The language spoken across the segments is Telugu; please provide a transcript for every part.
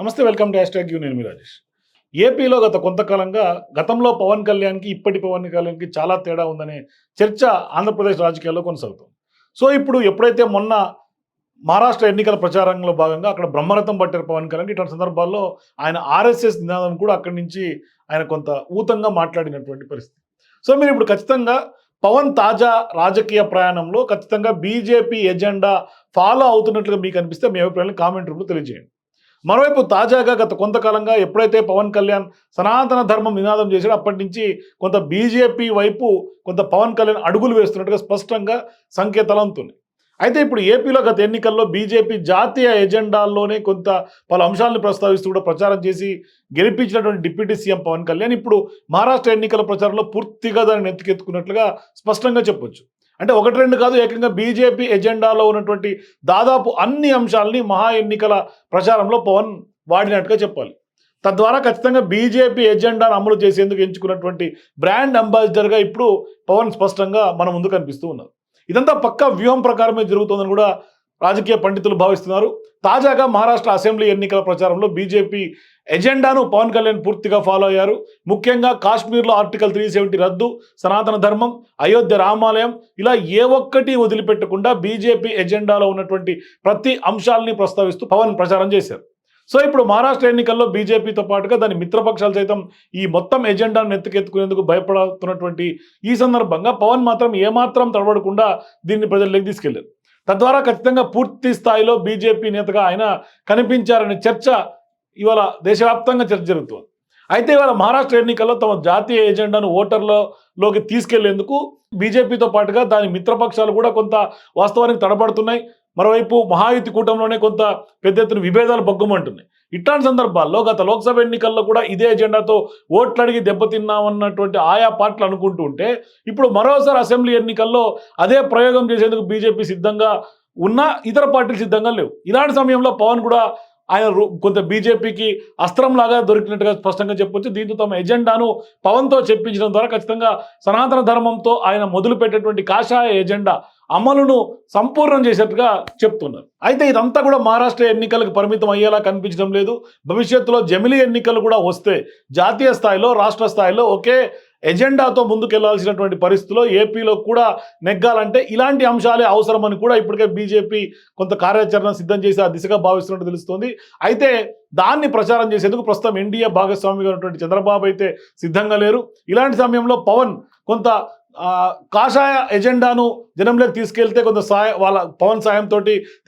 నమస్తే వెల్కమ్ టు హ్యాష్ యూ నేను మీ రాజేష్. ఏపీలో గత కొంతకాలంగా గతంలో పవన్ కళ్యాణ్కి ఇప్పటి పవన్ కళ్యాణ్కి చాలా తేడా ఉందనే చర్చ ఆంధ్రప్రదేశ్ రాజకీయాల్లో కొనసాగుతుంది. సో ఇప్పుడు ఎప్పుడైతే మొన్న మహారాష్ట్ర ఎన్నికల ప్రచారంలో భాగంగా అక్కడ బ్రహ్మరథం పట్టారు పవన్ కళ్యాణ్ ఇటువంటి సందర్భాల్లో ఆయన ఆర్ఎస్ఎస్ నినాదం కూడా అక్కడి నుంచి ఆయన కొంత ఊతంగా మాట్లాడినటువంటి పరిస్థితి. సో మీరు ఇప్పుడు ఖచ్చితంగా పవన్ తాజా రాజకీయ ప్రయాణంలో ఖచ్చితంగా బీజేపీ ఎజెండా ఫాలో అవుతున్నట్లుగా మీకు అనిపిస్తే మీ అభిప్రాయాన్ని కామెంట్ రూపంలో తెలియజేయండి. మరోవైపు తాజాగా గత కొంతకాలంగా ఎప్పుడైతే పవన్ కళ్యాణ్ సనాతన ధర్మం నినాదం చేశాడో అప్పటి నుంచి కొంత బీజేపీ వైపు కొంత పవన్ కళ్యాణ్ అడుగులు వేస్తున్నట్టుగా స్పష్టంగా సంకేతాలు అందుతున్నాయి. అయితే ఇప్పుడు ఏపీలో గత ఎన్నికల్లో బీజేపీ జాతీయ ఎజెండాల్లోనే కొంత పలు అంశాలను ప్రస్తావిస్తూ కూడా ప్రచారం చేసి గెలిపించినటువంటి డిప్యూటీ సీఎం పవన్ కళ్యాణ్ ఇప్పుడు మహారాష్ట్ర ఎన్నికల ప్రచారంలో పూర్తిగా దాన్ని ఎత్తుకెత్తుకున్నట్లుగా స్పష్టంగా చెప్పొచ్చు. అంటే ఒకటి రెండు కాదు ఏకంగా బీజేపీ ఎజెండాలో ఉన్నటువంటి దాదాపు అన్ని అంశాలని మహా ఎన్నికల ప్రచారంలో పవన్ వాడినట్టుగా చెప్పాలి. తద్వారా ఖచ్చితంగా బీజేపీ ఎజెండాను అమలు చేసేందుకు ఎంచుకున్నటువంటి బ్రాండ్ అంబాసిడర్గా ఇప్పుడు పవన్ స్పష్టంగా మన ముందు కనిపిస్తూ ఉన్నారు. ఇదంతా పక్కా వ్యూహం ప్రకారమే జరుగుతుందని కూడా రాజకీయ పండితులు భావిస్తున్నారు. తాజాగా మహారాష్ట్ర అసెంబ్లీ ఎన్నికల ప్రచారంలో బీజేపీ ఎజెండాను పవన్ కళ్యాణ్ పూర్తిగా ఫాలో అయ్యారు. ముఖ్యంగా కాశ్మీర్లో ఆర్టికల్ త్రీ సెవెంటీ రద్దు సనాతన ధర్మం అయోధ్య రామాలయం ఇలా ఏ ఒక్కటి వదిలిపెట్టకుండా బీజేపీ ఎజెండాలో ఉన్నటువంటి ప్రతి అంశాలని ప్రస్తావిస్తూ పవన్ ప్రచారం చేశారు. సో ఇప్పుడు మహారాష్ట్ర ఎన్నికల్లో బీజేపీతో పాటుగా దాని మిత్రపక్షాలు సైతం ఈ మొత్తం ఎజెండాను ఎత్తుకెత్తుకునేందుకు భయపడుతున్నటువంటి ఈ సందర్భంగా పవన్ మాత్రం ఏమాత్రం తడబడకుండా దీన్ని ప్రజల్లోకి తీసుకెళ్ళారు. తద్వారా ఖచ్చితంగా పూర్తి స్థాయిలో బీజేపీ నేతగా ఆయన కనిపించారనే చర్చ ఇవాళ దేశవ్యాప్తంగా చర్చ జరుగుతుంది. అయితే ఇవాళ మహారాష్ట్ర ఎన్నికల్లో తమ జాతీయ ఎజెండాను ఓటర్లలోకి తీసుకెళ్ళేందుకు బీజేపీతో పాటుగా దాని మిత్రపక్షాలు కూడా కొంత వాస్తవానికి తడబడుతున్నాయి. మరోవైపు మహాయుతి కూటంలోనే కొంత పెద్ద ఎత్తున విభేదాలు బొగ్గమంటున్నాయి ఇట్లాంటి సందర్భాల్లో గత లోక్సభ ఎన్నికల్లో కూడా ఇదే ఎజెండాతో ఓట్లు అడిగి దెబ్బతిన్నామన్నటువంటి ఆయా పార్టీలు అనుకుంటూ ఉంటే ఇప్పుడు మరోసారి అసెంబ్లీ ఎన్నికల్లో అదే ప్రయోగం చేసేందుకు బీజేపీ సిద్ధంగా ఉన్నా ఇతర పార్టీలు సిద్ధంగా లేవు. ఇలాంటి సమయంలో పవన్ కూడా ఆయన రు- కొంత బీజేపీకి అస్త్రంలాగా దొరికినట్టుగా స్పష్టంగా చెప్పొచ్చు. దీంతో తమ ఎజెండాను పవన్తో చెప్పించడం ద్వారా ఖచ్చితంగా సనాతన ధర్మంతో ఆయన మొదలుపెట్టేటువంటి కాషాయ ఎజెండా అమలును సంపూర్ణం చేసేట్టుగా చెప్తున్నారు. అయితే ఇదంతా కూడా మహారాష్ట్ర ఎన్నికలకు పరిమితం అయ్యేలా కనిపించడం లేదు. భవిష్యత్తులో జమిలీ ఎన్నికలు కూడా వస్తే జాతీయ స్థాయిలో రాష్ట్ర స్థాయిలో ఒకే ఎజెండాతో ముందుకెళ్ళాల్సినటువంటి పరిస్థితిలో ఏపీలో కూడా నెగ్గాలంటే ఇలాంటి అంశాలే అవసరమని కూడా ఇప్పటికే బీజేపీ కొంత కార్యాచరణ సిద్ధం చేసి ఆ దిశగా భావిస్తున్నట్టు తెలుస్తోంది. అయితే దాన్ని ప్రచారం చేసేందుకు ప్రస్తుతం ఎన్డీఏ భాగస్వామిగా ఉన్నటువంటి చంద్రబాబు అయితే సిద్ధంగా లేరు. ఇలాంటి సమయంలో పవన్ కొంత కాషాయ ఎజెండాను జనంలోకి తీసుకెళ్తే కొంత సాయ వాళ్ళ పవన్ సాయంతో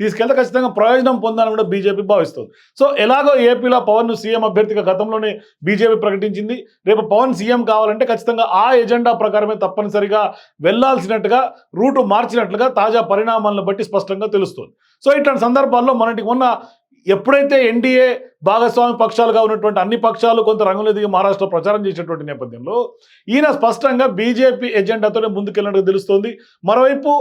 తీసుకెళ్తే ఖచ్చితంగా ప్రయోజనం పొందాలని కూడా బీజేపీ భావిస్తుంది. సో ఎలాగో ఏపీలో పవన్ను సీఎం అభ్యర్థిగా గతంలోనే బీజేపీ ప్రకటించింది. రేపు పవన్ సీఎం కావాలంటే ఖచ్చితంగా ఆ ఎజెండా ప్రకారమే తప్పనిసరిగా వెళ్ళాల్సినట్టుగా రూటు మార్చినట్లుగా తాజా పరిణామాలను బట్టి స్పష్టంగా తెలుస్తుంది. సో ఇట్లాంటి సందర్భాల్లో మనకి ఉన్న ఎప్పుడైతే ఎన్డీఏ భాగస్వామి పక్షాలుగా ఉన్నటువంటి అన్ని పక్షాలు కొంత రంగంలో దిగి మహారాష్ట్రలో ప్రచారం చేసేటువంటి నేపథ్యంలో ఈయన స్పష్టంగా బీజేపీ ఎజెండాతోనే ముందుకెళ్ళినట్టు తెలుస్తోంది. మరోవైపు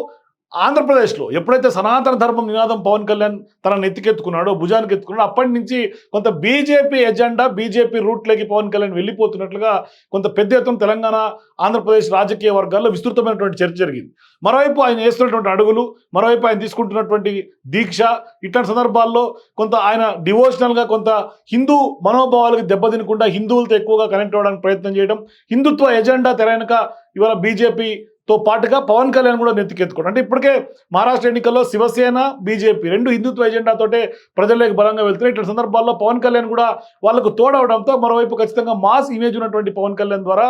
ఆంధ్రప్రదేశ్లో ఎప్పుడైతే సనాతన ధర్మం నినాదం పవన్ కళ్యాణ్ తన నెత్తికెత్తుకున్నాడో భుజానికి ఎత్తుకున్నాడో అప్పటి నుంచి కొంత బీజేపీ ఎజెండా బీజేపీ రూట్లోకి పవన్ కళ్యాణ్ వెళ్ళిపోతున్నట్లుగా కొంత పెద్ద ఎత్తున తెలంగాణ ఆంధ్రప్రదేశ్ రాజకీయ వర్గాల్లో విస్తృతమైనటువంటి చర్చ జరిగింది. మరోవైపు ఆయన వేస్తున్నటువంటి అడుగులు మరోవైపు ఆయన తీసుకుంటున్నటువంటి దీక్ష ఇట్లాంటి సందర్భాల్లో కొంత ఆయన డివోషనల్గా కొంత హిందూ మనోభావాలకు దెబ్బతినకుండా హిందువులతో ఎక్కువగా కనెక్ట్ అవ్వడానికి ప్రయత్నం చేయడం హిందుత్వ ఎజెండా తెరయనక ఇవాళ బీజేపీ తో పాటుగా పవన్ కళ్యాణ్ కూడా నెత్తికెత్తుకోండి అంటే ఇప్పటికే మహారాష్ట్ర ఎన్నికల్లో శివసేన బీజేపీ రెండు హిందుత్వ ఎజెండాతోటే ప్రజల్లోకి బలంగా వెళ్తున్నాయి. ఇట్లాంటి సందర్భాల్లో పవన్ కళ్యాణ్ కూడా వాళ్ళకు తోడవడంతో మరోవైపు ఖచ్చితంగా మాస్ ఇమేజ్ ఉన్నటువంటి పవన్ కళ్యాణ్ ద్వారా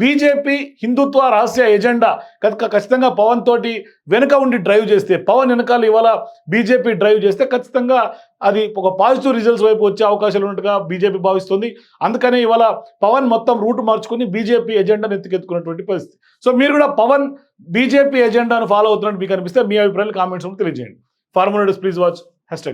బీజేపీ హిందుత్వ రహస్య ఎజెండా. కనుక ఖచ్చితంగా పవన్ తోటి వెనుక ఉండి డ్రైవ్ చేస్తే పవన్ వెనకాల ఇవాళ బీజేపీ డ్రైవ్ చేస్తే ఖచ్చితంగా అది ఒక పాజిటివ్ రిజల్ట్స్ వైపు వచ్చే అవకాశాలు ఉన్నట్టుగా బీజేపీ భావిస్తుంది. అందుకనే ఇవాళ పవన్ మొత్తం రూట్ మార్చుకుని బీజేపీ ఎజెండాను ఎత్తుకెత్తుకున్నటువంటి పరిస్థితి. సో మీరు కూడా పవన్ బీజేపీ ఎజెండాను ఫాలో అవుతున్నట్టు మీకు అనిపిస్తే మీ అభిప్రాయాలు కామెంట్స్ తెలియజేయండి. Farmer please watch hash